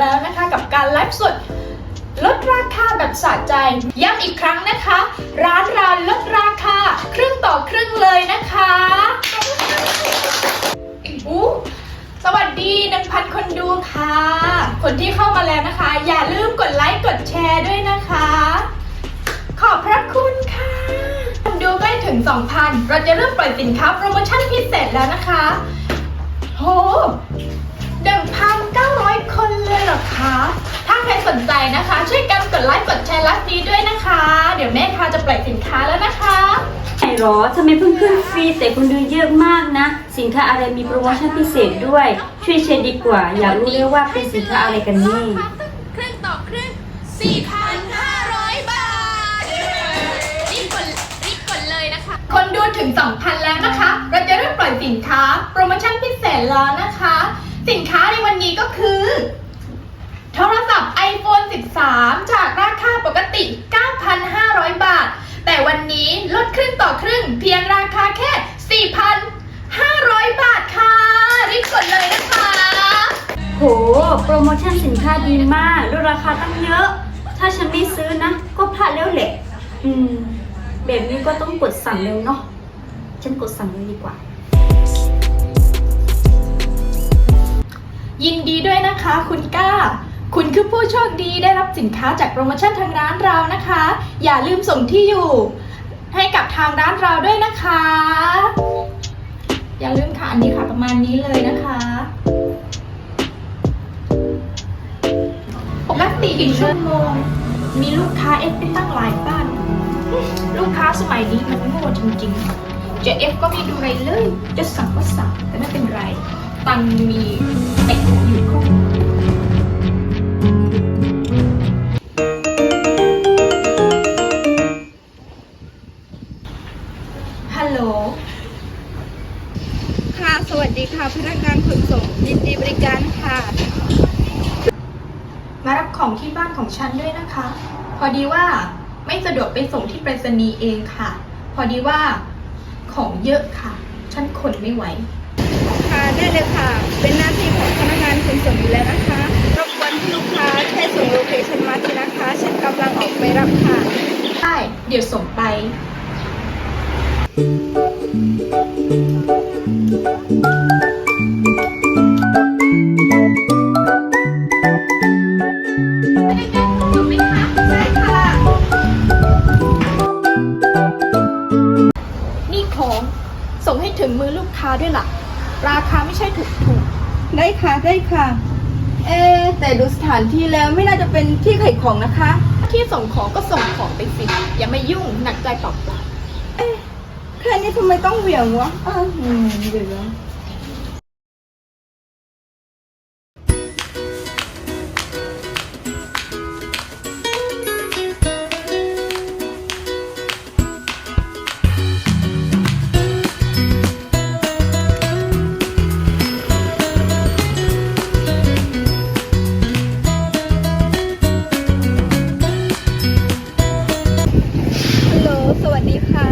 แล้วนะคะ กับการไลฟ์สดลดราคาแบบสะใจ ย้ำอีกครั้งนะคะ ร้านเราลดราคาครึ่งต่อครึ่งเลยนะคะอู้สวัสดี1,000คนดูค่ะ คนที่เข้ามาแล้วนะคะ อย่าลืมกดไลค์กดแชร์ด้วยนะคะ ขอบพระคุณค่ะคนดูใกล้ถึง 2,000 เราจะเริ่มปล่อยสินค้าโปรโมชั่นพิเศษแล้วนะคะ โห 1,900 คนเลยเหรอคะ ถ้าใครสนใจนะคะ ช่วยกันกดไลค์กดแชร์ไลฟ์นี้ด้วยนะคะ เดี๋ยวแม่ค้าจะปล่อยสินค้าแล้วนะคะไหนหรอทำไมเพิ่งขึ้นฟรีแต่คนดูเยอะมากนะ สินค้าอะไรมีโปรโมชั่นพิเศษด้วย ช่วยเช็คดีกว่า อยากรู้เลยว่าเป็นสินค้าอะไรกันนี่ ครึ่งต่อครึ่ง4,500 บาท รีบกดรีบกดเลยนะคะ คนดูถึง 2,000 แล้วนะคะ เราจะเริ่มปล่อยสินค้า โปรโมชั่นพิเศษแล้วนะคะ สินค้าในวันนี้ก็คือ โทรศัพท์ iPhone 13 จากราคาปกติ 9,500 บาท แต่วันนี้ลดครึ่งต่อครึ่งเพียงราคาแค่ 4,500 บาทค่ะ รีบกดเลยนะคะ โห โปรโมชั่นสินค้าดีมากลดราคาตั้งเยอะ ถ้าฉันไม่ซื้อนะ ก็พลาดแล้วแหละ อืม แบบนี้ก็ต้องกดสั่งเร็วเนาะ ฉันกดสั่งเลยดีกว่า ยินดีด้วยนะคะ คุณก้า คุณคือผู้โชคดีได้รับสินค้าจากโปรโมชั่นทางร้านเรานะคะ อย่าลืมส่งที่อยู่ ให้กับทางร้านเราด้วยนะคะ อย่าลืมค่ะอันนี้ค่ะประมาณนี้เลยนะคะปกติอีกชั่วโมงมีลูกค้าเอฟไปตั้งหลายบ้าน ลูกค้าสมัยนี้มันโง่จริงๆ จะเอฟก็ไม่ดูอะไรเลย จะสั่งก็สั่งแต่ไม่เป็นไร ตังค์มีไอ้ของอยู่ครบฮัลโหล ค่ะ สวัสดีค่ะ พนักงานขนส่งยินดีบริการค่ะ มารับของที่บ้านของฉันด้วยนะคะ พอดีว่าไม่สะดวกไปส่งที่ไปรษณีย์เองค่ะ พอดีว่าของเยอะค่ะ ฉันขนไม่ไหว ค่ะได้เลยค่ะ เป็นหน้าที่ของพนักงานขนส่งอยู่แล้วนะคะรบกวนที่ลูกค้าแค่ส่งโลเคชั่นมาทีนะคะฉันกำลังออกไปรับค่ะได้เดี๋ยวส่งไป นี่ของส่งให้ถึงมือลูกค้าด้วยล่ะ ราคาไม่ใช่ถูกถูกได้ค่ะได้ค่ะ เอ๊แต่ดูสถานที่แล้วไม่น่าจะเป็นที่ขายของนะคะ ที่ส่งของก็ส่งของไปสิอย่ามายุ่งหนักใจเปล่าๆแค่นี้ทำไมต้องเหวี่ยงวะอ้าวอืมเดี๋ยว วัสดีค่ะ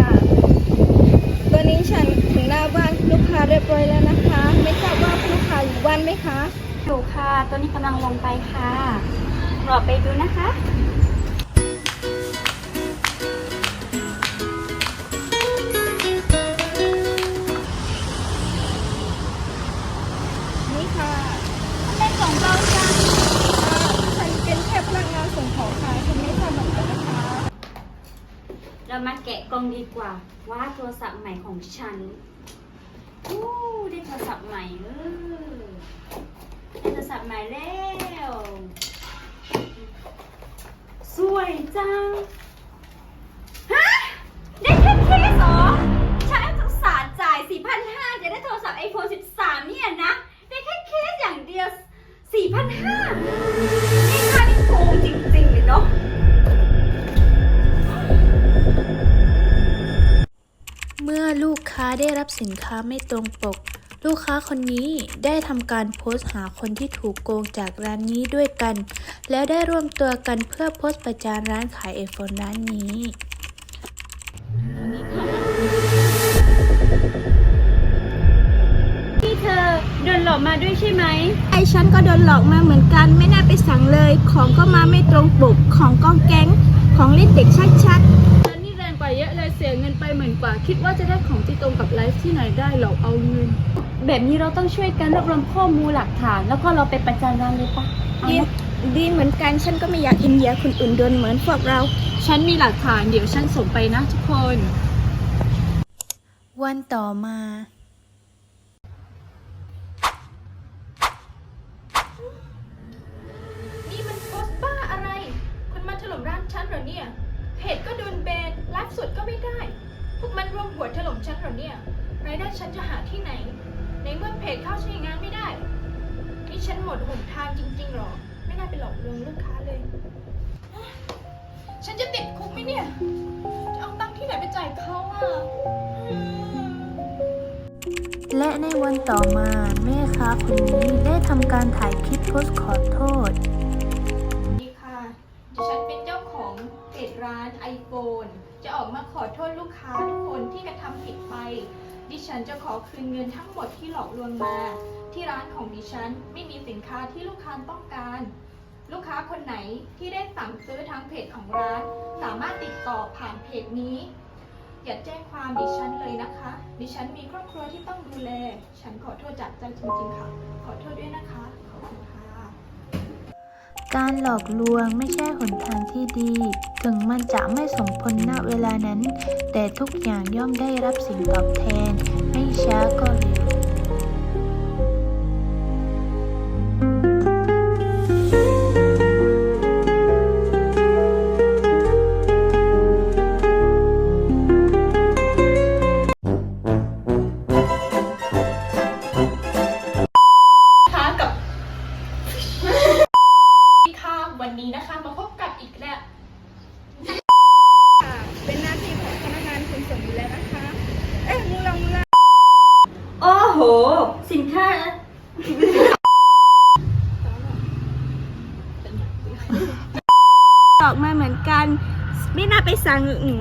ตอนนี้ฉันถึงหน้าบ้านลูกค้าเรียบร้อยแล้วนะคะ ไม่ทราบว่าลูกค้าอยู่บ้านไหมคะดูค่ะ ตอนนี้กำลังลงไปค่ะ รอไปดูนะคะ เรามาแกะกล่องดีกว่า ว่าโทรศัพท์ใหม่ของฉันอู้ได้โทรศัพท์ใหม่เออได้โทรศัพท์ใหม่แล้ว สวยจัง ค้าได้รับสินค้าไม่ตรงปก ลูกค้าคนนี้ได้ทำการโพสต์หาคนที่ถูกโกงจากร้านนี้ด้วยกัน แล้วได้ร่วมตัวกันเพื่อโพสต์ประจานร้านขายไอโฟนร้านนี้นี่เธอโดนหลอกมาด้วยใช่ไหม ไอฉันก็โดนหลอกมาเหมือนกันไม่น่าไปสั่งเลย ของก็มาไม่ตรงปก ของก็แก๊ง ของเล่นเด็กชัดๆ มื่นกว่า คิดว่าจะได้ของที่ตรงกับไลฟ์ที่ไหนได้หรอกเอาเงิน แบบนี้เราต้องช่วยกันรวบรวมข้อมูลหลักฐาน แล้วก็เราไปประจานร้านเลยปะเอาดีไหมดีเหมือนกันฉันก็ไม่อยากอินเดียคนอื่นโดนเหมือนพวกเรา ฉันมีหลักฐานเดี๋ยวฉันส่งไปนะทุกคน วันต่อมา นี่มันโพสต์บ้าอะไร คุณมาถล่มร้านฉันเหรอเนี่ย เพจก็โดนแบนไลฟ์สดก็ไม่ได้พ วกมันรวมหัวถล่มฉันเหรอเนี่ยรายได้ฉันจะหาที่ไหน ในเมื่อเพจเข้าใช้งานไม่ได้ นี่ฉันหมดหนทางจริงๆหรอ ไม่น่าไปหลอกลวงลูกค้าเลย ฉันจะติดคุกไหมเนี่ย จะเอาตังค์ที่ไหนไปจ่ายเขาอะอืมและในวันต่อมาแม่ค้าคนนี้ได้ทำการถ่ายคลิปโพสต์ขอโทษสวัสดีค่ะดิฉันเป็นเจ้าของเพจร้าน iPhone จะออกมาขอโทษลูกค้าทุก ฉันจะขอคืนเงินทั้งหมดที่หลอกลวงมา ที่ร้านของดิฉันไม่มีสินค้าที่ลูกค้าต้องการ ลูกค้าคนไหนที่ได้สั่งซื้อทางเพจของร้าน สามารถติดต่อผ่านเพจนี้ อย่าแจ้งความดิฉันเลยนะคะ ดิฉันมีครอบครัวที่ต้องดูแล ฉันขอโทษจากใจจริงๆค่ะ ขอโทษด้วยนะคะ ขอบคุณค่ะ การหลอกลวงไม่ใช่หนทางที่ดี ถึงมันจะไม่สมผลณเวลานั้น แต่ทุกอย่างย่อมได้รับสิ่งตอบแทน ไม่ช้าก็เร็ว สินค้า ออกมาเหมือนกัน ไม่น่าไปสั่งอืม